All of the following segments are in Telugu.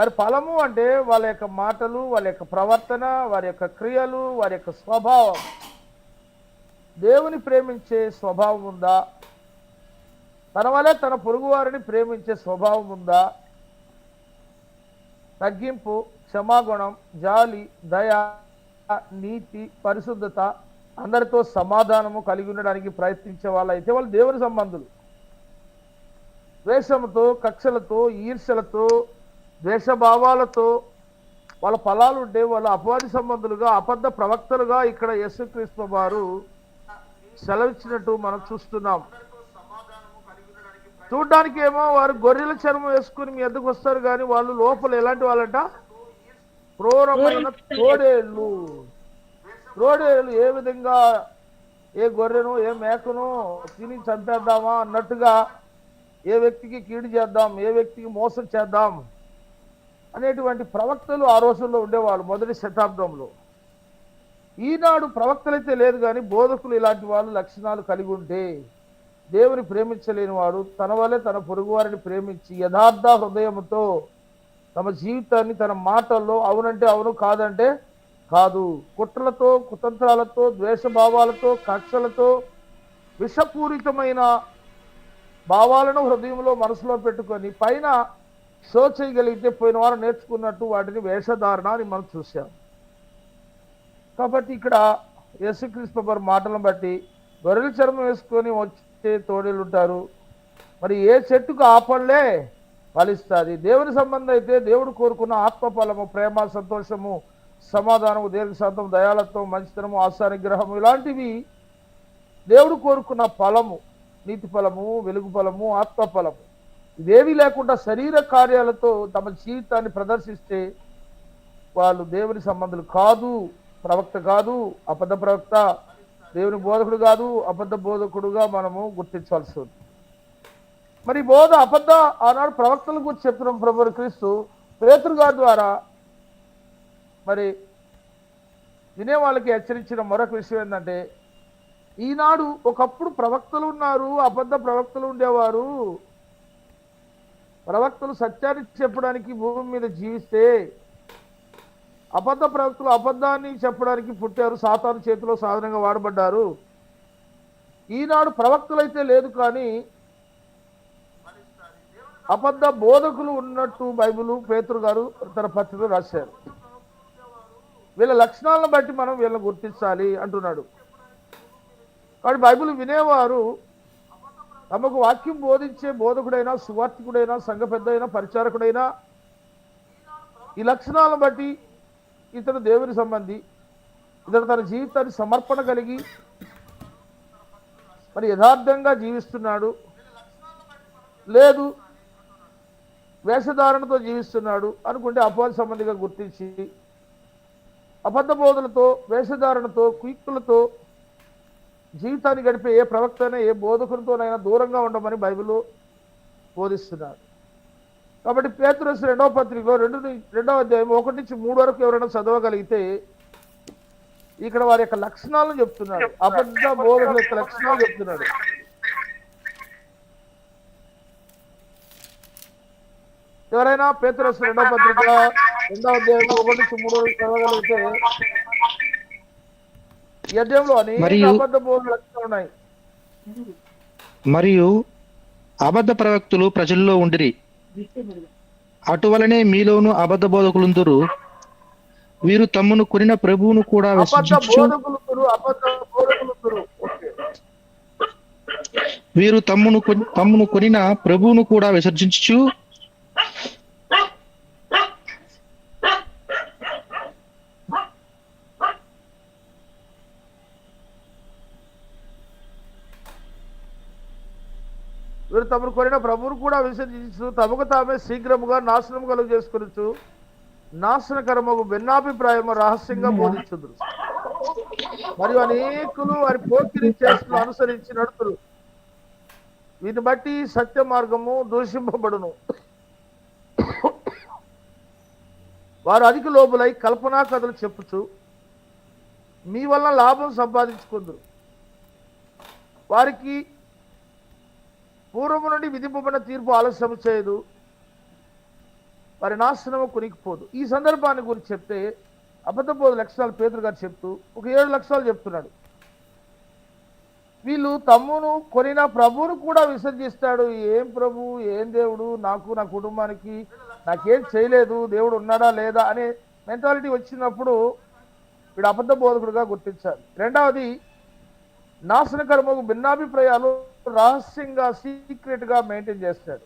మరి ఫలము అంటే వాళ్ళ యొక్క మాటలు వాళ్ళ యొక్క ప్రవర్తన వారి యొక్క క్రియలు వారి యొక్క స్వభావం. దేవుని ప్రేమించే స్వభావం ఉందా? తన వలె తన పొరుగువారిని ప్రేమించే స్వభావం ఉందా? తగ్గింపు క్షమాగుణం జాలి దయ నీతి పరిశుద్ధత అందరితో సమాధానము కలిగి ఉండడానికి ప్రయత్నించే వాళ్ళైతే వాళ్ళు దేవుని సంబంధులు. ద్వేషముతో కక్షలతో ఈర్ష్యలతో ద్వేషభావాలతో వాళ్ళ ఫలాలు ఉంటే వాళ్ళ అపవాది సంబంధులుగా అబద్ధ ప్రవక్తలుగా ఇక్కడ యేసుక్రీస్తు వారు సెలవిచ్చినట్టు మనం చూస్తున్నాం. చూడ్డానికి ఏమో వారు గొర్రెల చర్మం వేసుకుని మీ ఎందుకు వస్తారు కానీ వాళ్ళు లోపల ఎలాంటి వాళ్ళంట? క్రూరమైన తోడేళ్ళు. తోడేళ్ళు ఏ విధంగా? ఏ గొర్రెను ఏ మేకను తిని చంపేద్దామా అన్నట్టుగా ఏ వ్యక్తికి కీడు చేద్దాం ఏ వ్యక్తికి మోసం చేద్దాం? అనేటువంటి ప్రవక్తలు ఆ రోజుల్లో ఉండేవాళ్ళు మొదటి శతాబ్దంలో. ఈనాడు ప్రవక్తలైతే లేదు కానీ బోధకులు ఇలాంటి వాళ్ళు లక్షణాలు కలిగి ఉంటే దేవుని ప్రేమించలేని వాడు తన వల్లే తన పొరుగువారిని ప్రేమించి యథార్థ హృదయంతో తమ జీవితాన్ని తన మాటల్లో అవునంటే అవును కాదంటే కాదు. కుట్రలతో కుతంత్రాలతో ద్వేషభావాలతో కక్షలతో విషపూరితమైన భావాలను హృదయంలో మనసులో పెట్టుకొని పైన షో చేయగలిగితే పోయిన వారం నేర్చుకున్నట్టు వాటిని వేషధారణ అని మనం చూసాం కాబట్టి ఇక్కడ యేసుక్రీస్తు వారి మాటలను బట్టి గొర్రెల చర్మం వేసుకొని వచ్చే తోడేలు ఉంటారు. మరి ఏ చెట్టుకు ఆపల్లే ఫలిస్తుంది. దేవుని సంబంధం అయితే దేవుడు కోరుకున్న ఆత్మఫలము ప్రేమ సంతోషము సమాధానము దీర్ఘశాంతం దయాలత్వం మంచితనము ఆశానిగ్రహము ఇలాంటివి దేవుడు కోరుకున్న ఫలము నీతి ఫలము వెలుగు ఫలము ఆత్మఫలము ఫలము ఇదేవి లేకుండా శరీర కార్యాలతో తమ జీవితాన్ని ప్రదర్శిస్తే వాళ్ళు దేవుని సంబంధులు కాదు ప్రవక్త కాదు అబద్ధ ప్రవక్త దేవుని బోధకుడు కాదు అబద్ధ బోధకుడుగా మనము గుర్తించాల్సి ఉంది. మరి బోధ అబద్ధ ఆనాడు ప్రవక్తల గురించి చెప్పిన ప్రభు క్రీస్తు. పేతురు గారి ద్వారా మరి వినే వాళ్ళకి హెచ్చరించిన మరొక విషయం ఏంటంటే ఈనాడు ఒకప్పుడు ప్రవక్తలు ఉన్నారు అబద్ధ ప్రవక్తలు ఉండేవారు. ప్రవక్తలు సత్యాన్ని చెప్పడానికి భూమి మీద జీవిస్తే అబద్ధ ప్రవక్తలు అబద్ధాన్ని చెప్పడానికి పుట్టారు. సాతాను చేతిలో సాధనంగా వాడబడ్డారు. ఈనాడు ప్రవక్తలైతే లేదు కానీ అబద్ధ బోధకులు ఉన్నట్టు బైబిల్ పేతురు గారు తన పత్రికలో రాశారు. వీళ్ళ లక్షణాలను బట్టి మనం వీళ్ళని గుర్తించాలి అంటున్నాడు. కాబట్టి బైబిల్ వినేవారు తమకు వాక్యం బోధించే బోధకుడైనా సువార్థికుడైనా సంఘ పెద్దైనా పరిచారకుడైనా ఈ లక్షణాలను బట్టి ఇతడు దేవుని సంబంధి. ఇతడు తన జీవితాన్ని సమర్పణ కలిగి మరి యథార్థంగా జీవిస్తున్నాడు. లేదు వేషధారణతో జీవిస్తున్నాడు అనుకుంటే అపవాద సంబంధిగా గుర్తించి అబద్ధ బోధలతో వేషధారణతో కుయుక్తులతో జీవితాన్ని గడిపే ఏ ప్రవక్తైనా ఏ బోధకునితోనైనా దూరంగా ఉండమని బైబిల్ బోధిస్తున్నారు. కాబట్టి పేతురస్ రెండవ పత్రికలో రెండు రెండవ అధ్యాయం ఒకటి నుంచి మూడు వరకు ఎవరైనా చదవగలిగితే ఇక్కడ వారి యొక్క లక్షణాలను చెప్తున్నాడు. అబద్ధ బోధకుల యొక్క లక్షణాలు చెప్తున్నాడు. ఎవరైనా పేతురస్ రెండవ పత్రిక రెండవ అధ్యాయం ఒకటి నుంచి మూడు వరకు చదవగలిగితే మరియు- అబద్ధ బోధన లక్షణాలు ఉన్నాయి. మరియు అబద్ధ ప్రవక్తులు ప్రజల్లో ఉండిరి. అటువలనే మీలోను అబద్ధ బోధకులుందురు. వీరు తమ్మును కొనిన ప్రభువును కూడా వీరు తమ్మును తమ్మును కొనిన ప్రభువును కూడా విసర్జించు వీరు తమను కోరిన ప్రభువును కూడా విసర్జించు. తమకు తామే శీఘ్రముగా నాశనం కలుగు చేసుకొనొచ్చు నాశనకరమగు భిన్నాభిప్రాయము రహస్యంగా బోధించుదురు. మరియు అనేకులు వారి పోకిరి చేస్తులు అనుసరించి నడుతురు. వీటిని బట్టి సత్య మార్గము దూషింపబడును. వారు అధిక లోబులై కల్పనా కథలు చెప్పుచు మీ వల్ల లాభం సంపాదించుకుందరు. వారికి పూర్వము నుండి విధింపబడిన తీర్పు ఆలస్యం చేయదు. వారి నాశనము కొనికిపోదు. ఈ సందర్భాన్ని గురించి చెప్తే అబద్ధ బోధ లక్షణాలు పేదలు గారు చెప్తూ ఒక ఏడు లక్షణాలు చెప్తున్నాడు. వీళ్ళు తమ్మును కొనిన ప్రభువును కూడా విసర్జిస్తాడు. ఏం ప్రభు ఏం దేవుడు? నాకు నా కుటుంబానికి నాకేం చేయలేదు. దేవుడు ఉన్నాడా లేదా? అనే మెంటాలిటీ వచ్చినప్పుడు వీడు అబద్ధ బోధకుడుగా గుర్తించాలి. రెండవది నాశనకర్మకు భిన్నాభిప్రాయాలు రహస్యంగా సీక్రెట్గా మెయింటైన్ చేస్తాడు.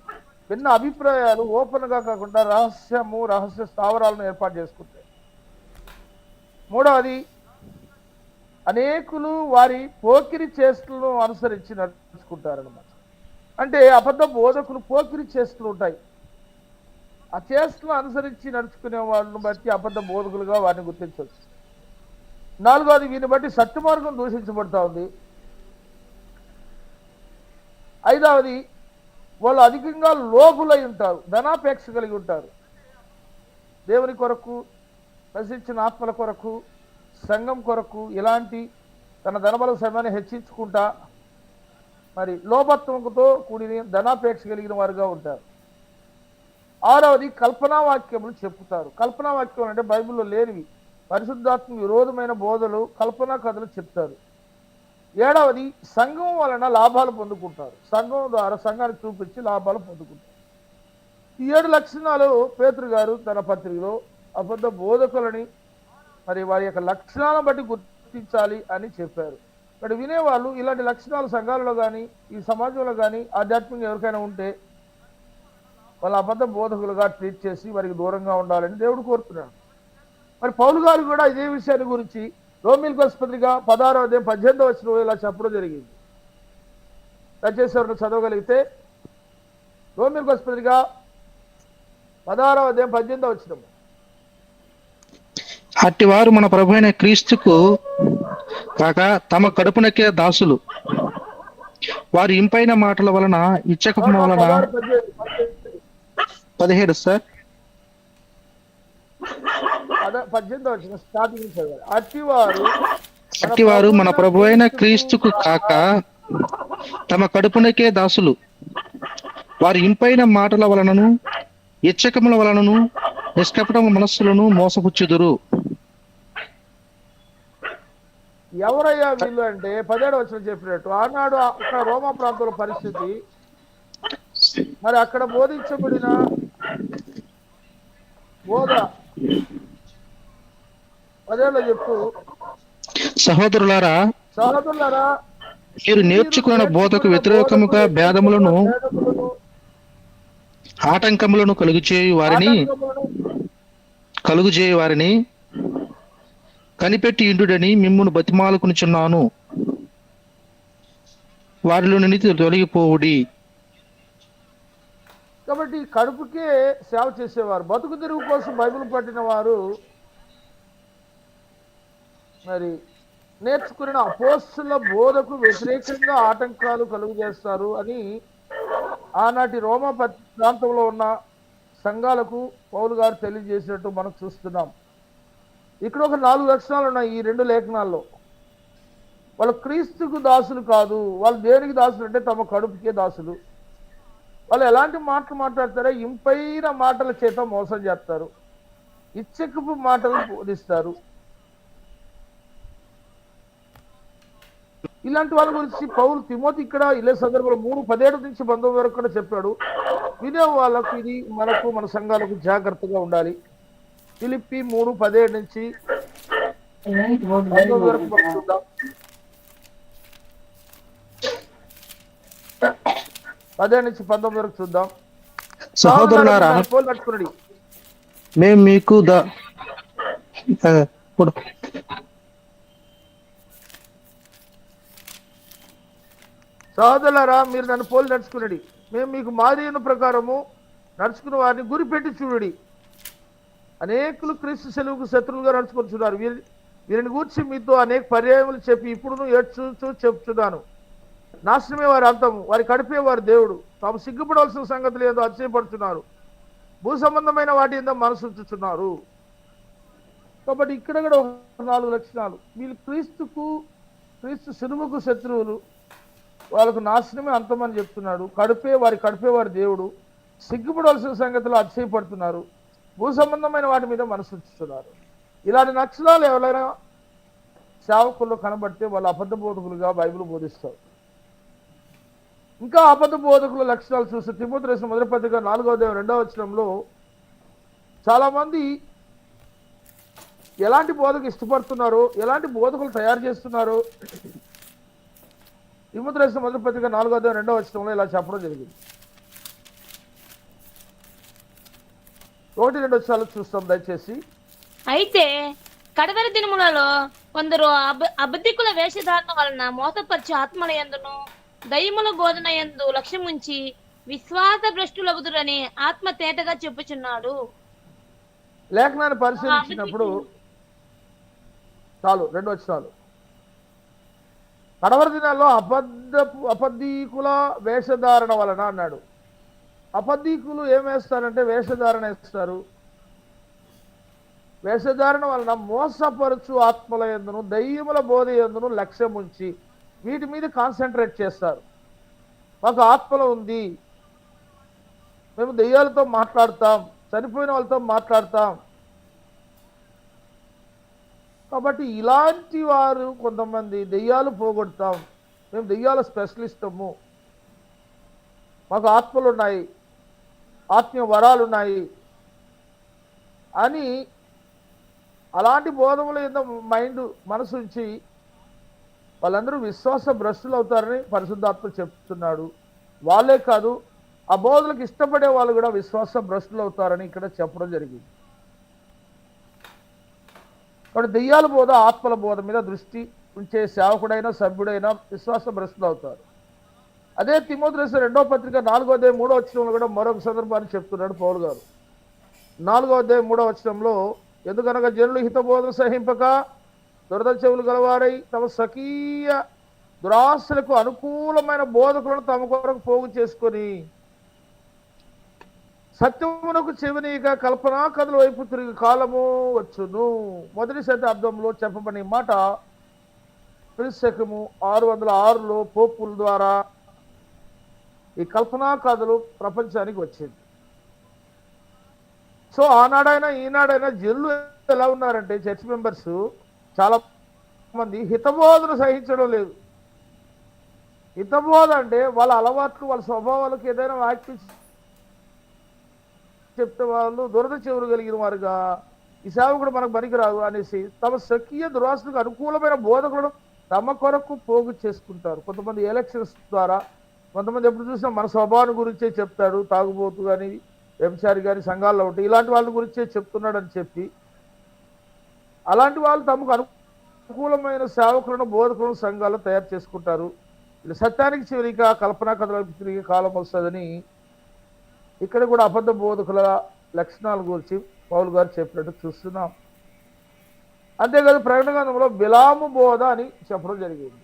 భిన్న అభిప్రాయాలు ఓపెన్గా కాకుండా రహస్యము రహస్య స్థావరాలను ఏర్పాటు చేసుకుంటాయి. మూడవది అనేకులు వారి పోకిరి చేష్టలను అనుసరించి నడుచుకుంటారనమాట అంటే అబద్ధ బోధకులు పోకిరి చేష్టలు ఉంటాయి. ఆ చేష్టలు అనుసరించి నడుచుకునే వాళ్ళని బట్టి అబద్ధ బోధకులుగా వారిని గుర్తించవచ్చు. నాలుగోది వీని బట్టి సత్యమార్గం దూషించబడతా ఉంది. ఐదవది వాళ్ళు అధికంగా లోపులై ఉంటారు ధనాపేక్ష కలిగి ఉంటారు. దేవుని కొరకు నశించిన ఆత్మల కొరకు సంఘం కొరకు ఇలాంటి తన ధనబల సమయాన్ని హెచ్చించుకుంటా మరి లోభత్వంతో కూడిన ధనాపేక్ష కలిగిన వారుగా ఉంటారు. ఆరవది కల్పనా వాక్యములు చెప్పుతారు. కల్పనా వాక్యం అంటే బైబిల్లో లేనివి. పరిశుద్ధాత్మ విరోధమైన బోధలు కల్పనా కథలు చెప్తారు. ఏడవది సంఘం వలన లాభాలు పొందుకుంటారు. సంఘం ద్వారా సంఘానికి చూపించి లాభాలు పొందుకుంటారు. ఈ ఏడు లక్షణాలు పేతురు గారు తన పత్రికలో అబద్ధ బోధకులని మరి వారి యొక్క లక్షణాలను బట్టి గుర్తించాలి అని చెప్పారు. ఇక్కడ వినేవాళ్ళు ఇలాంటి లక్షణాలు సంఘాలలో కానీ ఈ సమాజంలో కానీ ఆధ్యాత్మికంగా ఎవరికైనా ఉంటే వాళ్ళ అబద్ధ బోధకులుగా ట్రీట్ చేసి వారికి దూరంగా ఉండాలని దేవుడు కోరుతున్నాడు. మరి పౌలు గారు కూడా ఇదే విషయాన్ని గురించి రోమిల్ పత్రిక పదహారో అధ్యాయం పద్దెనిమిదో వచ్చిన ఇలా చెప్పడం జరిగింది. దయచేసి చదవగలిగితే రోమిల్ పత్రిక పదహారో అధ్యాయం పద్దెనిమిదో వచ్చిన అట్టి వారు మన ప్రభు అయిన క్రీస్తుకు కాక తమ కడుపునకే దాసులు. వారి ఇంపైన మాటల వలన ఇచ్చకం వలన. పదిహేడు సార్. పద్దెనిమిదో వచ్చిన స్టార్టింగ్ చదవాలి. అట్టివారు అట్టి వారు మన ప్రభు అయిన క్రీస్తుకు కాక తమ కడుపునకే దాసులు. వారి ఇంపైన మాటల వలనను ఇచ్చకముల వలనను నిష్కపటము మనస్సులను మోసపుచ్చుదురు. ఎవరయ్యా వీళ్ళు అంటే? పదిహేడు వచ్చిన చెప్పినట్టు ఆనాడు అక్కడ రోమా ప్రాంతంలో పరిస్థితి మరి అక్కడ బోధించబడిన బోధ పదేళ్ళు చెప్తూ సహోదరులారా సహోదరులారా మీరు నేర్చుకున్న బోధకు వ్యతిరేకముగా భేదములను ఆటంకములను కలుగు చేయు వారిని కలుగు చేయు వారిని కనిపెట్టి ఇండుడని మిమ్మును బతిమాలుకునిచున్నాను. వారిలో నుండి తొలగిపోవుడి. కాబట్టి కడుపుకే సేవ చేసేవారు బతుకు తెరువు కోసం బైబిల్ పట్టిన వారు మరి నేర్చుకున్న అపోస్తుల బోధకు వ్యతిరేకంగా ఆటంకాలు కలుగు చేస్తారు అని ఆనాటి రోమ ప్రాంతంలో ఉన్న సంఘాలకు పౌలు గారు తెలియజేసినట్టు మనం చూస్తున్నాం. ఇక్కడ ఒక నాలుగు లక్షణాలు ఉన్నాయి ఈ రెండు లేఖనాల్లో. వాళ్ళు క్రీస్తుకు దాసులు కాదు వాళ్ళు దేనికి దాసులు అంటే తమ కడుపుకే దాసులు. వాళ్ళు ఎలాంటి మాటలు మాట్లాడతారో ఇంపైన మాటల చేత మోసం చేస్తారు. ఇచ్చకపు మాటలు బోధిస్తారు. ఇలాంటి వాళ్ళ గురించి పౌరు తిమోతి ఇక్కడ ఇదే సందర్భంలో మూడు పదిహేడు నుంచి పంతొమ్మిది వరకు కూడా చెప్పాడు. వినే వాళ్ళకు ఇది మనకు మన సంఘాలకు జాగ్రత్తగా ఉండాలి. ఫిలిప్పి మూడు పదిహేడు నుంచి పంతొమ్మిది వరకు పదిహేడు నుంచి పంతొమ్మిది వరకు చూద్దాం. సహోదరులారా పట్టుకున్నాడు. మేము మీకు ద ఆ, ఇప్పుడు సహోదరులారా మీరు నన్ను పోలి నడుచుకున్నది మేము మీకు మాదిరిన ప్రకారము నడుచుకున్న వారిని గురిపెట్టి చూడడి. అనేకులు క్రీస్తు సెలవుకు శత్రువులుగా చూడారు వీరి వీరిని గూర్చి మీతో అనేక పర్యాయములు చెప్పి ఇప్పుడు ఏడ్చుచూ చెప్తున్నాను నాశనమే వారి అంతము. వారి కడిపే వారి దేవుడు. తాము సిగ్గుపడవలసిన సంగతులు ఏదో అతిశయపడుతున్నారు భూ సంబంధమైన వాటి ఏదో మనసుంచుతున్నారు కాబట్టి ఇక్కడ కూడా నాలుగు లక్షణాలు. వీళ్ళు క్రీస్తుకు క్రీస్తు సిలువకు శత్రువులు. వాళ్ళకు నాశనమే అంతమని చెప్తున్నాడు. కడుపే వారి కడిపే వారి దేవుడు. సిగ్గుపడవలసిన సంగతిలో అతిశయపడుతున్నారు. భూ సంబంధమైన వాటి మీద మనసు ఉంచుతున్నారు. ఇలాంటి నక్షణాలు ఎవరైనా సేవకుల్లో కనబడితే వాళ్ళు అబద్ధ బోధకులుగా బైబిల్ బోధిస్తారు. ఇంకా అబద్ధ బోధకుల లక్షణాలు చూస్తే తిమ్మతి రాసిన మొదటి పత్రిక నాలుగో అధ్యాయం రెండవ వచనంలో చాలామంది ఎలాంటి బోధకు ఇష్టపడుతున్నారో ఎలాంటి బోధకులు తయారు చేస్తున్నారో తిమ్మతి రాసిన మొదటి పత్రిక నాలుగో అధ్యాయం రెండవ వచనంలో ఇలా చెప్పడం జరిగింది. ఒకటి రెండు వచ్చాలు చూస్తాం దయచేసి. అయితే కడవరి దినములలో కొందరు అబ అబద్ధికుల వేషధారణ వలన మోసపరిచే ఆత్మల యందును దయ్యముల బోధన యందు లక్ష్యముంచి విశ్వాస భ్రష్టులగుదురని ఆత్మ తేటగా చెప్పుచున్నాడు. లేఖనాన్ని పరిశీలించినప్పుడు చాలు రెండు వచ్చినాలు కడవర దినాల్లో అబద్ధ అబద్ధీకుల వేషధారణ వలన అన్నాడు. అబద్ధీకులు ఏం వేస్తారంటే వేషధారణ వేస్తారు. వేషధారణ వలన మోసపరచు ఆత్మల ఎందును దయ్యముల బోధ ఎందును లక్ష్యం ఉంచి వీటి మీద కాన్సన్ట్రేట్ చేస్తారు. మాకు ఆత్మల ఉంది. మేము దెయ్యాలతో మాట్లాడతాం చనిపోయిన వాళ్ళతో మాట్లాడతాం. కాబట్టి ఇలాంటి వారు కొంతమంది దెయ్యాలు పోగొడతాం. మేము దెయ్యాల స్పెషలిస్టము. మాకు ఆత్మలు ఉన్నాయి ఆత్మీయ వరాలు ఉన్నాయి అని అలాంటి బోధముల యొక్క మైండ్ మనసు ఉంచి వాళ్ళందరూ విశ్వాస భ్రష్టులు అవుతారని పరిశుద్ధాత్మ చెప్తున్నాడు. వాళ్ళే కాదు ఆ బోధలకు ఇష్టపడే వాళ్ళు కూడా విశ్వాస భ్రష్టులు అవుతారని ఇక్కడ చెప్పడం జరిగింది. కాబట్టి దెయ్యాల బోధ ఆత్మల బోధ మీద దృష్టి ఉంచే సేవకుడైనా సభ్యుడైనా విశ్వాస భ్రష్టులు అవుతారు. అదే తిమోద్రస రెండో పత్రిక నాలుగో అధ్యాయం మూడో వచనంలో కూడా మరొక సందర్భాన్ని చెప్తున్నాడు పౌరు గారు. నాలుగో అధ్యాయం మూడో వచనంలో ఎందుకనగా జనులు హితబోధన సహింపక దురద చెవులు గలవారై తమ స్వకీయ దురాశలకు అనుకూలమైన బోధకులను తమ కొరకు పోగు చేసుకొని సత్యమునకు చెవినీక కల్పనా కథల వైపు తిరిగి కాలము వచ్చును. మొదటి శతాబ్దంలో చెప్పబడిన మాట క్రిశకము ఆరు వందల ఆరులో పోపుల ద్వారా ఈ కల్పనా కథలు ప్రపంచానికి వచ్చింది. సో ఆనాడైనా ఈనాడైనా జల్లు ఎలా ఉన్నారంటే చర్చ్ మెంబర్స్ చాలా మంది హితబోధన సహించడం లేదు. హితబోధ అంటే వాళ్ళ అలవాట్లు వాళ్ళ స్వభావాలకు ఏదైనా వ్యాఖ్య చెప్తే వాళ్ళు దురద చెవులు కలిగిన వారుగా. ఈ సేవకుడు మనకు పనికిరాదు అనేసి తమ స్వకీయ దురాసులకు అనుకూలమైన బోధకులను తమ కొరకు పోగు చేసుకుంటారు. కొంతమంది ఎలక్షన్స్ ద్వారా కొంతమంది ఎప్పుడు చూసినా మన స్వభావం గురించే చెప్తాడు తాగుబోతు కానీ వ్యభిచారి కానీ సంఘాల్లో ఒకటి ఇలాంటి వాళ్ళ గురించే చెప్తున్నాడని చెప్పి. అలాంటి వాళ్ళు తమకు అనుకూలమైన సేవకులను బోధకులను సంఘాలు తయారు చేసుకుంటారు. సత్యానికి చివరిగా కల్పనా కథలకు తిరిగి కాలం వస్తుందని ఇక్కడ కూడా అబద్ధ బోధకుల లక్షణాల గురించి పౌలు గారు చెప్పినట్టు చూస్తున్నాం. అంతేకాదు ప్రకటన గ్రంథంలో బిలాము బోధ అని చెప్పడం జరిగింది.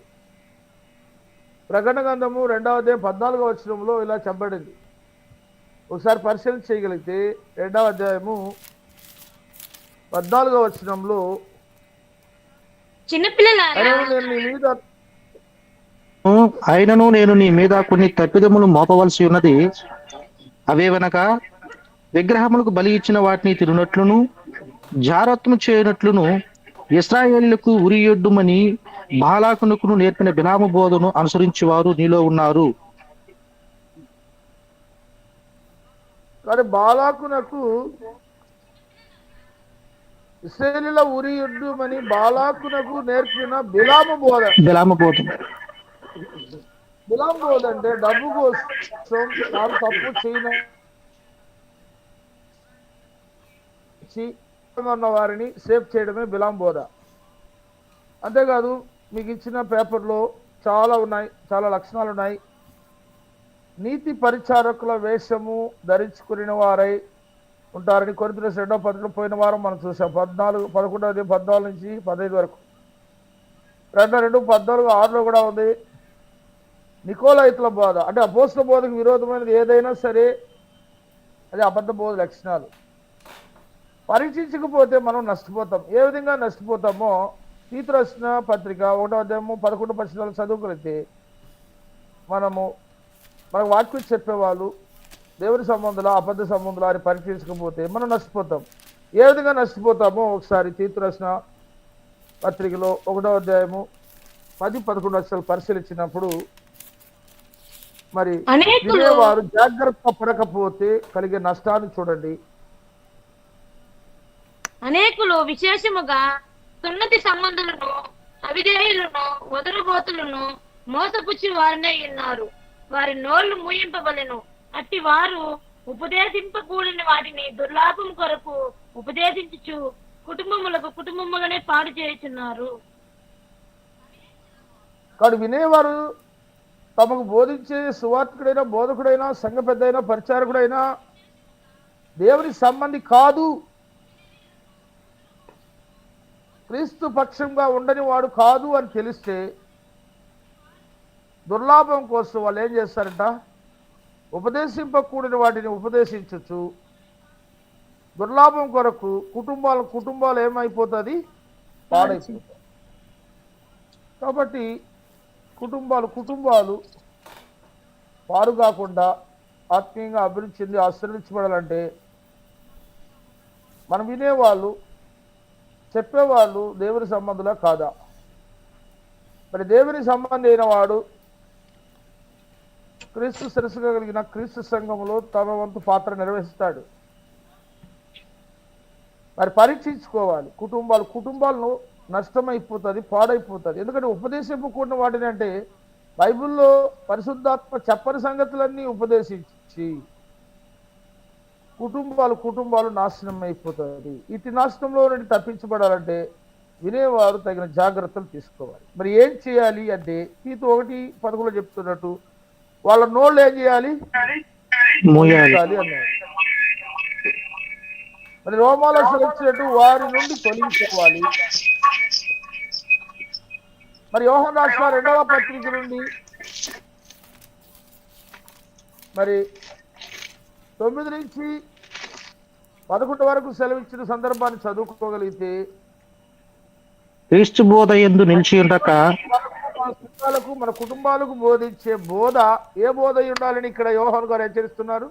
ప్రకటన గ్రంథము రెండవ అధ్యాయం పద్నాలుగో వచనంలో ఇలా చెప్పబడింది. ఒకసారి పరిశీలన చేయగలిగితే రెండవ అధ్యాయము పద్నాలుగో వచనంలో చిన్నపిల్లలారా అయినను నేను నీ మీద ఆయనను నేను నీ మీద కొన్ని తప్పిదములు మోపవలసి ఉన్నది. అవేవనగా విగ్రహములకు బలి ఇచ్చిన వాటిని తిరునట్లును జారత్వము చేయనట్లును ఇస్రాయేళ్ళకు ఉరియొడ్డుమని బాలాకునుకును నేర్పిన బిలాము బోధను అనుసరించి వారు నీలో ఉన్నారు. కానీ బాలాకునకు ఇస్రాయేలీల ఉరియుడ్డుమని బాలాకునకు నేర్పిన బిలాము బోధ. బిలాము బోధం. బిలాం అంటే డబ్బు కోసం తాను తప్పు చేయన ఉన్న వారిని సేఫ్ చేయడమే బిలాంబోధ అంతేకాదు మీకు ఇచ్చిన పేపర్లో చాలా ఉన్నాయి చాలా లక్షణాలు ఉన్నాయి. నీతి పరిచారకుల వేషము ధరించుకుని వారై ఉంటారని కొరింథీయుల రెండో పత్రిక పోయిన వారం మనం చూసాం పద్నాలుగు పదకొండవది పద్నాలుగు నుంచి పదహైదు వరకు. రెండు రెండు పద్నాలుగు ఆరులో కూడా ఉంది. నికోలైతుల బోధ. అంటే అపోస్ల బోధకు విరోధమైనది ఏదైనా సరే అది అబద్ధ బోధ లక్షణాలు. పరీక్షించకపోతే మనం నష్టపోతాం. ఏ విధంగా నష్టపోతామో తీతురసిన పత్రిక ఒకటో అధ్యాయము పదకొండు పక్షాలు చదువుకులైతే మనము మనకు వాక్యం చెప్పేవాళ్ళు దేవుని సంబంధాలు అబద్ధ సంబంధాలు అని పరీక్షించకపోతే మనం నష్టపోతాం. ఏ విధంగా నష్టపోతామో ఒకసారి తీతురసిన పత్రికలో ఒకటో అధ్యాయము పది పదకొండు లక్షలు పరిశీలించినప్పుడు మరి వినేవారు జాగ్రత్త పడకపోతే కలిగే నష్టాన్ని చూడండి. అనేకులు విశేషముగా సున్నతి సంబంధులను అవిధేయులను వదరుబోతులను మోసపుచ్చి వారినే ఉన్నారు వారి నోళ్ళు మూయింపబలెను అట్టి వారు ఉపదేశింపకూడని వాటిని దుర్లాభం కొరకు ఉపదేశించుచు కుటుంబములకు కుటుంబములనే పాడు చేయుచున్నారు. కాడు వినేవారు తమకు బోధించే సువార్తికుడైనా బోధకుడైనా సంఘ పెద్దైనా పరిచారకుడైనా దేవుని సంబంధి కాదు. క్రీస్తు పక్షంగా ఉండని వాడు కాదు అని తెలిస్తే దుర్లాభం కోసం వాళ్ళు ఏం చేస్తారంట? ఉపదేశింపకూడని వాటిని ఉపదేశించచ్చు. దుర్లాభం కొరకు కుటుంబాలు కుటుంబాలు ఏమైపోతుంది? పాడైపోతుంది కాబట్టి కుటుంబాలు కుటుంబాలు పారు కాకుండా ఆత్మీయంగా అభివృద్ధి చెంది ఆశీర్వదించబడాలంటే మనం వినేవాళ్ళు చెప్పేవాళ్ళు దేవుని సంబంధులా కాదా? మరి దేవుని సంబంధి అయిన వాడు క్రీస్తు శిరస్సుగా కలిగిన క్రీస్తు సంఘంలో తమ వంతు పాత్ర నిర్వహిస్తాడు. మరి పరీక్షించుకోవాలి. కుటుంబాలు కుటుంబాలను నష్టమైపోతుంది పాడైపోతుంది. ఎందుకంటే ఉపదేశింపకూడిన వాటిని అంటే బైబిల్లో పరిశుద్ధాత్మ చెప్పని సంగతులన్నీ ఉపదేశించి కుటుంబాలు కుటుంబాలు నాశనం అయిపోతుంది ఇటు నాశనంలో నుండి తప్పించబడాలంటే వినేవారు తగిన జాగ్రత్తలు తీసుకోవాలి. మరి ఏం చేయాలి అంటే తీతు ఒకటి పదకొండులో చెప్తున్నట్టు వాళ్ళ నోళ్ళు ఏం చేయాలి? మరి రోమాలో వచ్చినట్టు వారి నుండి తొలగించుకోవాలి. మరి యోహన్ రాష్ట్ర రెండవ పత్రిక నుండి మరి తొమ్మిది నుంచి పదకొండు వరకు సెలవిచ్చిన సందర్భాన్ని చదువుకోగలిగితే క్రీస్తు బోధ ఎందు నిలిచి ఉండక మన కుటుంబాలకు మన కుటుంబాలకు బోధించే బోధ ఏ బోధ ఉండాలని ఇక్కడ యోహన్ గారు హెచ్చరిస్తున్నారు?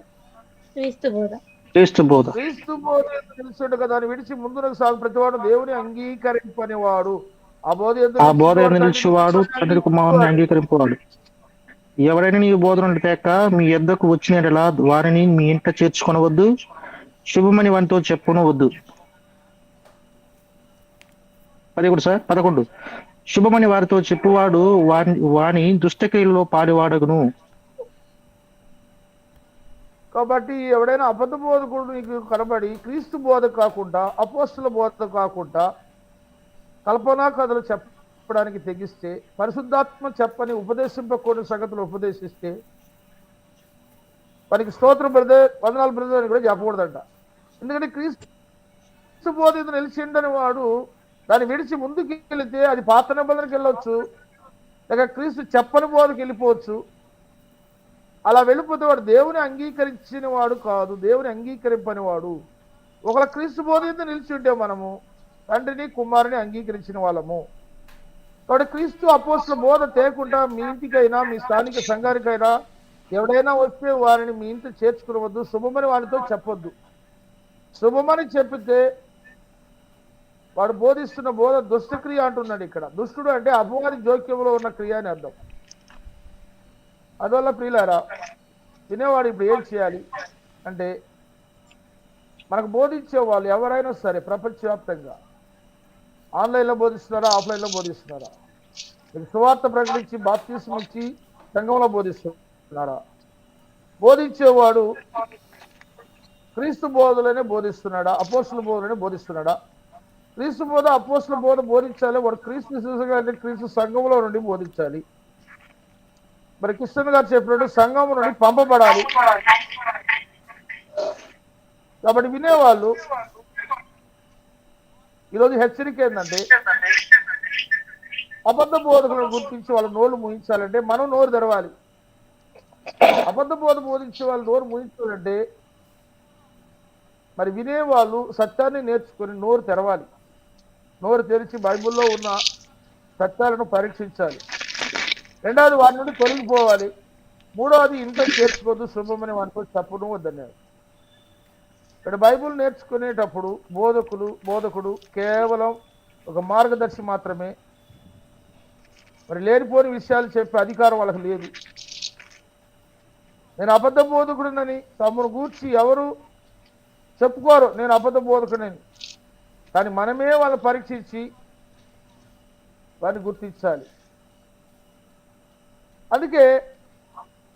క్రీస్తు బోధ. క్రీస్తు బోధ. క్రీస్తు బోధ తెలుసుండగా దాన్ని విడిచి ముందుకు సాగు ప్రతివాడు దేవుని అంగీకరింపనివాడు. ఆ బోధ నిలిచివాడు తండ్రి కుమారుని అంగీకరింపవాడు ఎవరైనా నీ బోధనలు తేక మీ యొద్దకు వచ్చినలా వారిని మీ ఇంట చేర్చుకొనవద్దు. శుభమని వానితో చెప్పునవద్దు పదకొండు సార్ పదకొండు. శుభమని వారితో చెప్పువాడు వాని వాని దుష్టక్రియలలో పాడివాడగును కాబట్టి ఎవడైనా అబద్ధ బోధకుడు నీకు కనబడి క్రీస్తు బోధ కాకుండా అపోస్తుల బోధ కాకుండా కల్పనా కథలు చెప్పడానికి తెగిస్తే పరిశుద్ధాత్మ చెప్పని ఉపదేశింపకూడని సంగతులు ఉపదేశిస్తే వారికి స్తోత్ర బ్రదర్ వందనాలు బ్రదర్ అని కూడా చెప్పకూడదంట. ఎందుకంటే క్రీస్తు బోధ మీద నిలిచిండని వాడు దాన్ని విడిచి ముందుకు వెళితే అది పాత నిబంధనకి వెళ్ళొచ్చు లేక క్రీస్తు చెప్పని బోధకి వెళ్ళిపోవచ్చు. అలా వెళ్ళిపోతే వాడు దేవుని అంగీకరించిన వాడు కాదు దేవుని అంగీకరింపని వాడు ఒకళ్ళ క్రీస్తు బోధ మీద నిలిచి ఉంటే మనము తండ్రిని కుమారుని అంగీకరించిన వాళ్ళము. కాబట్టి క్రీస్తు అపోస్తుల బోధ తేకుండా మీ ఇంటికైనా మీ స్థానిక సంఘానికైనా ఎవడైనా వస్తే వారిని మీ ఇంటి చేర్చుకునవద్దు శుభమని వారితో చెప్పొద్దు. శుభమని చెప్పితే వాడు బోధిస్తున్న బోధ దుష్టక్రియ అంటున్నాడు ఇక్కడ. దుష్టుడు అంటే అపవాది జోక్యంలో ఉన్న క్రియ అని అర్థం. అందువల్ల ప్రియులారా వినేవాడు ఇప్పుడు ఏం చేయాలి అంటే మనకు బోధించే వాళ్ళు ఎవరైనా సరే ప్రపంచవ్యాప్తంగా ఆన్లైన్లో బోధిస్తున్నారా ఆఫ్లైన్లో బోధిస్తున్నారా? మీరు సువార్త ప్రకటించి బాప్తీసం ఇచ్చి సంఘంలో బోధిస్తున్నారా? బోధించేవాడు క్రీస్తు బోధలనే బోధిస్తున్నాడా అపోస్తుల బోధలనే బోధిస్తున్నాడా? క్రీస్తు బోధ అపోస్తుల బోధ బోధించాలి వాడు క్రీస్తు శిశుగా అంటే క్రీస్తు సంఘంలో నుండి బోధించాలి. మరి కృష్ణ గారు చెప్పినట్టు సంఘం నుండి పంపబడాలి. కాబట్టి వినేవాళ్ళు ఈరోజు హెచ్చరిక ఏంటంటే అబద్ధ బోధకులను గుర్తించి వాళ్ళ నోరు ముగించాలంటే మనం నోరు తెరవాలి. అబద్ధ బోధ బోధించే వాళ్ళు నోరు ముగించాలంటే మరి వినేవాళ్ళు సత్యాన్ని నేర్చుకొని నోరు తెరవాలి. నోరు తెరిచి బైబిల్లో ఉన్న సత్యాలను పరీక్షించాలి. రెండవది వారి నుండి తొలగిపోవాలి. మూడవది ఇంత చేర్చుకోవద్దు శుభమని వాటితో చెప్పడం వద్దన్నారు. ఇక్కడ బైబుల్ నేర్చుకునేటప్పుడు బోధకులు బోధకుడు కేవలం ఒక మార్గదర్శి మాత్రమే. మరి లేనిపోని విషయాలు చెప్పే అధికారం వాళ్ళకి లేదు. నేను అబద్ధ బోధకుడినని తమను గూర్చి ఎవరు చెప్పుకోరు. నేను అబద్ధ బోధకుడని. కానీ మనమే వాళ్ళని పరీక్షించి వారిని గుర్తించాలి. అందుకే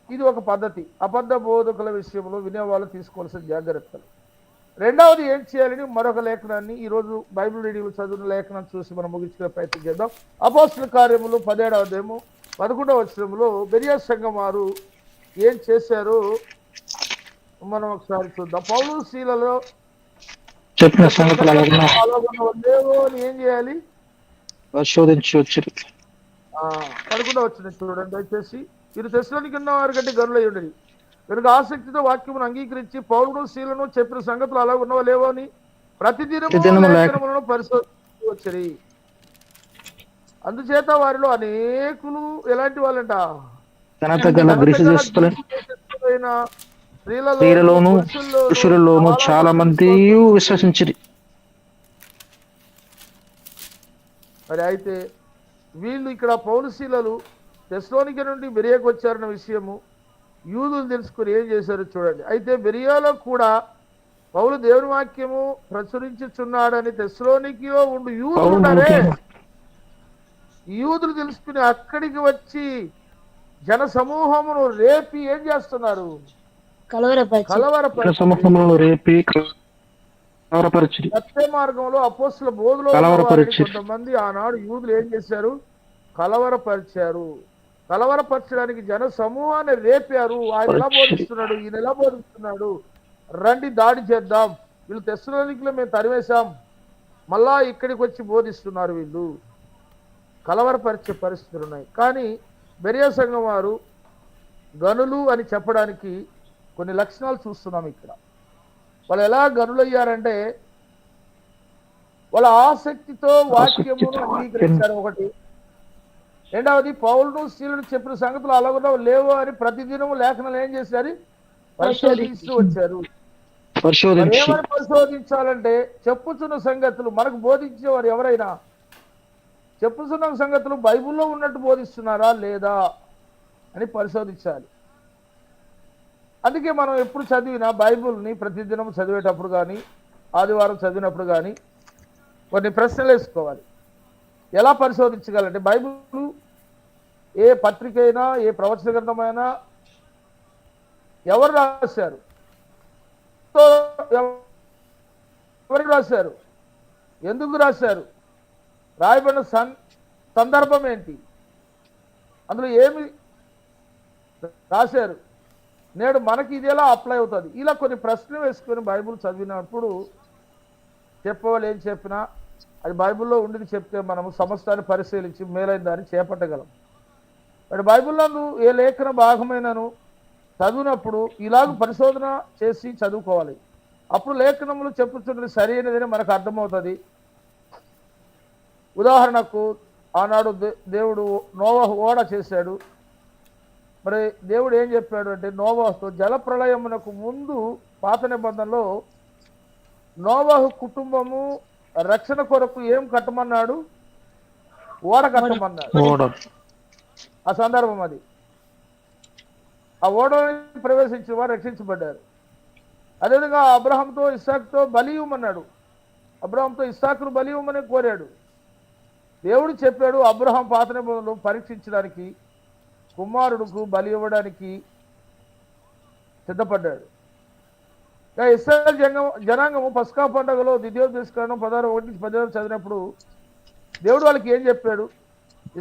ఇది ఒక పద్ధతి. అబద్ధ బోధకుల విషయంలో వినేవాళ్ళు తీసుకోవాల్సిన జాగ్రత్తలు. రెండవది ఏం చేయాలని మరొక లేఖనాన్ని ఈరోజు బైబిల్ రీడింగ్లో చదివిన లేఖనాన్ని చూసి మనం ముగించుకునే ప్రయత్నం చేద్దాం. అపోస్తుల కార్యములు పదిహేడవ అధ్యాయము పదకొండవ వచనంలో బెరియా సంఘం వారు ఏం చేశారు? మనం ఒకసారి చూద్దాం. పౌలు శీలలో చెప్పిన సంగతులు ఏం చేయాలి? పరిశోధించి వచ్చి పదకొండవ వచ్చిన చూడండి దయచేసి. వీరు తెశలోనికి ఉన్న వారి కంటే గనులై ఉండేది కనుక ఆసక్తితో వాక్యమును అంగీకరించి పౌరుడు శీలను చెప్పిన సంగతులు అలా ఉన్నవో లేవో అని ప్రతిదినము ప్రతిదినము లేఖ- లేఖనములను పరిశోధించి అందుచేత వారిలో అనేకులు ఎలాంటి వాళ్ళంట? స్త్రీలలోను పురుషులలోను చాలా మంది విశ్వసించిరి. మరి అయితే వీళ్ళు ఇక్కడ పౌరశీలలు తెస్లోనిక నుండి బెరియాకు వచ్చారన్న విషయము యూదులు తెలుసుకుని ఏం చేశారో చూడండి. అయితే బెరియాలో కూడా పౌలు దేవుని వాక్యము ప్రచురించుచున్నాడని తెస్లోనికిలో ఉండు యూదులు ఉన్నారే. ఈ యూదులు తెలుసుకుని అక్కడికి వచ్చి జన సమూహమును రేపి ఏం చేస్తున్నారు? సత్య మార్గంలో అపోస్తుల బోధలో కొంతమంది ఆనాడు యూదులు ఏం చేశారు? కలవరపరిచారు. కలవరపరచడానికి జన సమూహాన్ని రేపారు. ఆయన ఎలా. బోధిస్తున్నాడు? ఈయన ఎలా బోధిస్తున్నాడు? రండి దాడి చేద్దాం. వీళ్ళు తెస్సలోనికలో మేము తరివేశాం మళ్ళా ఇక్కడికి వచ్చి బోధిస్తున్నారు వీళ్ళు. కలవరపరిచే పరిస్థితులు ఉన్నాయి. కానీ బెరియా సంఘం వారు గనులు అని చెప్పడానికి కొన్ని లక్షణాలు చూస్తున్నాం ఇక్కడ. వాళ్ళు ఎలా గనులయ్యారంటే వాళ్ళ ఆసక్తితో వాక్యమును అంగీకరించారు. ఒకటి రెండవది పౌరుడు స్త్రీలను చెప్పిన సంగతులు అలాగున్నా లేవు అని ప్రతిదినం లేఖనాలు ఏం చేశారు? పరిశోధిస్తూ వచ్చారు. ఏమని పరిశోధించాలంటే చెప్పుచున్న సంగతులు మనకు బోధించేవారు ఎవరైనా చెప్పుచున్న సంగతులు బైబిల్లో ఉన్నట్టు బోధిస్తున్నారా లేదా అని పరిశోధించాలి. అందుకే మనం ఎప్పుడు చదివినా బైబిల్ని ప్రతిదినం చదివేటప్పుడు కానీ ఆదివారం చదివినప్పుడు కానీ కొన్ని ప్రశ్నలు వేసుకోవాలి. ఎలా పరిశోధించగలంటే బైబిల్ ఏ పత్రిక అయినా ఏ ప్రవచన గ్రంథమైనా ఎవరు రాశారు? ఎవరు ఎవరికి రాశారు? ఎందుకు రాశారు? రాయబడిన సన్ సందర్భం ఏంటి? అందులో ఏమి రాశారు? నేడు మనకి ఇది ఎలా అప్లై అవుతుంది? ఇలా కొన్ని ప్రశ్నలు వేసుకొని బైబిల్ చదివినప్పుడు చెప్పేవాళ్ళు ఏం చెప్పినా అది బైబిల్లో ఉండి చెప్తే మనము సమస్తాన్ని పరిశీలించి మేలైన దాన్ని చేపట్టగలం. మరి బైబిల్లో ఏ లేఖన భాగమైనను చదివినప్పుడు ఇలాగ పరిశోధన చేసి చదువుకోవాలి. అప్పుడు లేఖనములు చెప్పుతున్నది సరైనదని మనకు అర్థమవుతుంది. ఉదాహరణకు ఆనాడు దేవుడు నోవహు ఓడ చేశాడు. మరి దేవుడు ఏం చెప్పాడు అంటే నోవాహుతో జలప్రళయమునకు ముందు పాత నిబంధనలో నోవాహు కుటుంబము రక్షణ కొరకు ఏం కట్టమన్నాడు? ఓడ కట్టమన్నాడు. ఆ సందర్భం అది. ఆ ఓడని ప్రవేశించిన వారు రక్షించబడ్డారు. అదేవిధంగా అబ్రహంతో ఇస్సాకుతో బలి ఇవ్వమన్నాడు. అబ్రహంతో ఇస్సాకును బలి ఇవ్వమని కోరాడు. దేవుడు చెప్పాడు అబ్రహం పాత నిబంధనలు పరీక్షించడానికి కుమారుడుకు బలి ఇవ్వడానికి సిద్ధపడ్డాడు. ఇస్రాయల్ జంగం జనాంగము పస్కా పండుగలో ద్వితీయోపదేశకరణం పదహారు ఒకటి నుంచి పదిహేను చదివినప్పుడు దేవుడు వాళ్ళకి ఏం చెప్పాడు?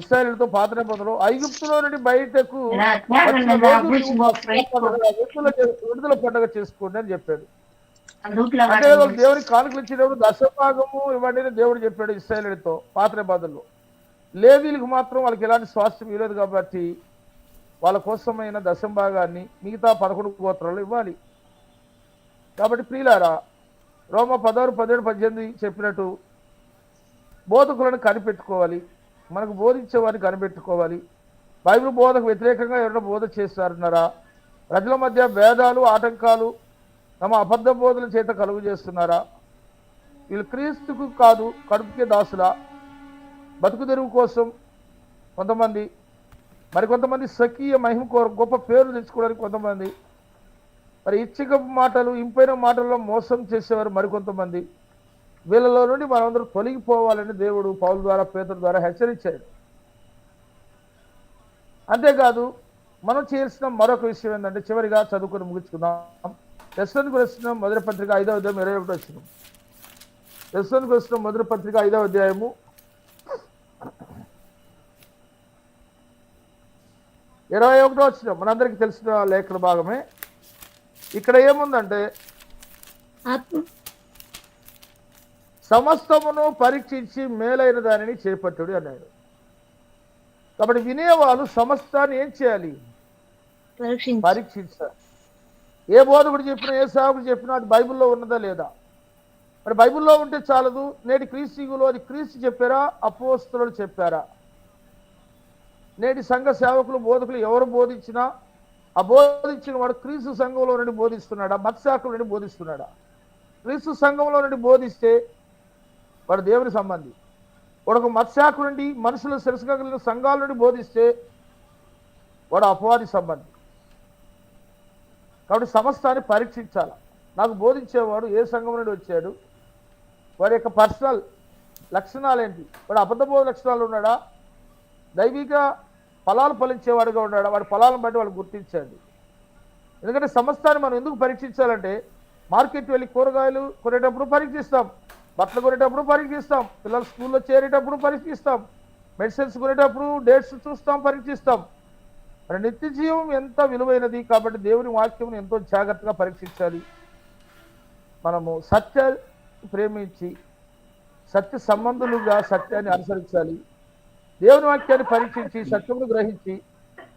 ఇస్రాయల్తో పాత నిబంధనలు ఐగుప్తులో నుండి బయటకు విడుదల పండుగ చేసుకోండి అని చెప్పాడు. అంటే వాళ్ళు దేవునికి కానుకలు ఇచ్చినప్పుడు దశభాగము ఇవ్వండి అని దేవుడు చెప్పాడు ఇస్రాయలుడితో పాత నిబంధనలు. లేవీలకు మాత్రం వాళ్ళకి ఎలాంటి స్వాస్థ్యం ఇవ్వలేదు కాబట్టి వాళ్ళ కోసమైన దశం భాగాన్ని మిగతా పదకొండు గోత్రాలు ఇవ్వాలి. కాబట్టి ప్రియులారా రోమ పదహారు పదిహేడు పద్దెనిమిది చెప్పినట్టు బోధకులను కనిపెట్టుకోవాలి మనకు బోధించే వారిని కనిపెట్టుకోవాలి. బైబిల్ బోధకు వ్యతిరేకంగా ఎవరైనా బోధ చేస్తారన్నారా? ప్రజల మధ్య భేదాలు ఆటంకాలు తమ అబద్ధ బోధల చేత కలుగు చేస్తున్నారా? వీళ్ళు క్రీస్తుకు కాదు కడుపుకే దాసులా. బతుకు తెరువు కోసం కొంతమంది మరికొంతమంది స్వకీయ మహిమ కోర గొప్ప పేరు తెచ్చుకోవడానికి కొంతమంది మరి ఇచ్చిక మాటలు ఇంపైన మాటల్లో మోసం చేసేవారు మరికొంతమంది. వీళ్ళలో నుండి మనందరూ తొలగిపోవాలని దేవుడు పౌల ద్వారా పేదల ద్వారా హెచ్చరించాడు. అంతేకాదు మనం చేయాల్సిన మరొక విషయం ఏంటంటే చివరిగా చదువుకొని ముగించుకుందాం. ఎస్ఎన్కి వచ్చిన మొదటి పత్రిక ఐదవ అధ్యాయం ఇరవై ఒకటి వచ్చిన ఎస్ఎన్కి వచ్చిన మొదటి పత్రిక ఐదవ అధ్యాయము ఇరవై ఒకటో వచ్చిన మనందరికీ తెలిసిన లేఖన భాగమే. ఇక్కడ ఏముందంటే సమస్తమును పరీక్షించి మేలైన దానిని చేపట్టుడు అన్నాడు. కాబట్టి వినేవాళ్ళు సమస్తాన్ని ఏం చేయాలి? పరీక్షించు. పరీక్షించాలి. ఏ బోధకుడు చెప్పినా ఏ సేవకుడు చెప్పినా అది బైబిల్లో ఉన్నదా లేదా? మరి బైబిల్లో ఉంటే చాలదు. నేటి క్రీస్తులో అది క్రీస్తు చెప్పారా? అపోస్తులు చెప్పారా? నేటి సంఘ సేవకులు బోధకులు ఎవరు బోధించినా ఆ బోధించిన వాడు క్రీస్తు సంఘంలో నుండి బోధిస్తున్నాడా? మత్స్యాకుల నుండి బోధిస్తున్నాడా? క్రీస్తు సంఘంలో నుండి బోధిస్తే వాడు దేవుని సంబంధి. వాడు ఒక మత్స్యాకు నుండి మనుషులు శిరసగలిగిన సంఘాల నుండి బోధిస్తే వాడు అపవాది సంబంధి. కాబట్టి సమస్తాన్ని పరీక్షించాలి? నాకు బోధించేవాడు ఏ సంఘం నుండి వచ్చాడు? వాడి యొక్క పర్సనల్ లక్షణాలు ఏంటి వాడు అబద్ధబోధ లక్షణాలు ఉన్నాడా? దైవిక ఫలాలు ఫలించేవాడుగా ఉన్నాడు? వాడి ఫలాలను బట్టి వాళ్ళు గుర్తించండి. ఎందుకంటే సమస్తాన్ని మనం ఎందుకు పరీక్షించాలంటే మార్కెట్ వెళ్ళి కూరగాయలు కొనేటప్పుడు పరీక్షిస్తాం. బట్టలు కొనేటప్పుడు పరీక్షిస్తాం. పిల్లలు స్కూల్లో చేరేటప్పుడు పరీక్షిస్తాం. మెడిసిన్స్ కొనేటప్పుడు డేట్స్ చూస్తాం పరీక్షిస్తాం. మరి నిత్య జీవం ఎంత విలువైనది? కాబట్టి దేవుని వాక్యం ఎంతో జాగ్రత్తగా పరీక్షించాలి. మనము సత్య ప్రేమించి సత్య సంబంధులుగా సత్యాన్ని అనుసరించాలి. దేవుని వాక్యాన్ని పరీక్షించి సత్యమును గ్రహించి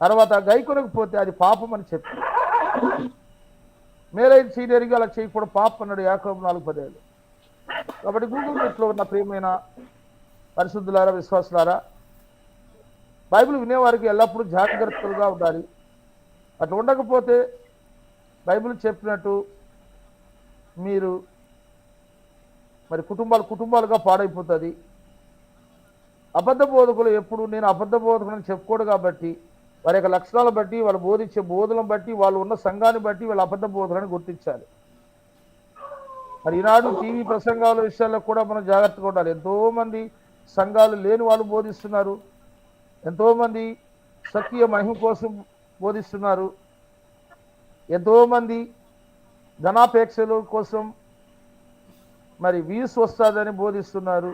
తర్వాత గైకొనకపోతే అది పాపం అని చెప్పి. మేలైన సీనియర్గా అలా చేయకూడదు. పాపం అన్నాడు యాకోబు నాలుగు పదేళ్ళు. కాబట్టి గూగుల్ మీట్లో ఉన్న ప్రియమైన పరిశుద్ధులారా విశ్వాసులారా బైబిల్ వినేవారికి ఎల్లప్పుడూ జాగ్రత్తలుగా ఉండాలి. అట్లా ఉండకపోతే బైబిల్ చెప్పినట్టు మీరు మరి కుటుంబాలు కుటుంబాలుగా పాడైపోతుంది. అబద్ధ బోధకులు ఎప్పుడు? నేను అబద్ధ బోధకులను చెప్పుకోడు కాబట్టి వారి యొక్క లక్షణాలను బట్టి వాళ్ళు బోధించే బోధలను బట్టి వాళ్ళు ఉన్న సంఘాన్ని బట్టి వాళ్ళు అబద్ధ బోధనని గుర్తించాలి. మరి ఈనాడు టీవీ ప్రసంగాల విషయాల్లో కూడా మనం జాగ్రత్తగా ఉండాలి. ఎంతో మంది సంఘాలు లేని వాళ్ళు బోధిస్తున్నారు. ఎంతోమంది సక్రియ మహిమ కోసం బోధిస్తున్నారు. ఎంతో మంది ధనాపేక్షల కోసం మరి వ్యూస్ వస్తుందని బోధిస్తున్నారు.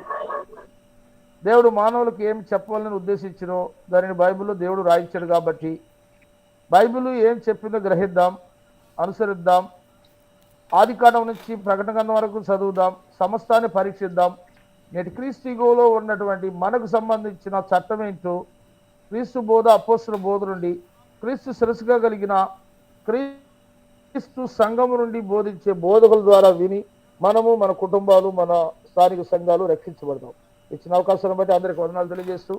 దేవుడు మానవులకు ఏం చెప్పాలని ఉద్దేశించినో దానిని బైబిల్లో దేవుడు రాయించాడు కాబట్టి బైబిల్ ఏం చెప్పిందో గ్రహిద్దాం అనుసరిద్దాం ఆది కాండం నుంచి ప్రకటన గ్రంథం వరకు చదువుదాం సమస్తాన్ని పరీక్షిద్దాం. నేటి క్రీస్తుగోలో ఉన్నటువంటి మనకు సంబంధించిన చట్టం ఏంటో క్రీస్తు బోధ అపోస్తుల బోధ నుండి క్రీస్తు శిరస్సుగా కలిగిన క్రీస్తు సంఘం నుండి బోధించే బోధకుల ద్వారా విని మనము మన కుటుంబాలు మన స్థానిక సంఘాలు రక్షించబడతాం. ఇచ్చిన అవకాశాన్ని బట్టి అందరికి వందనాలు తెలియజేస్తూ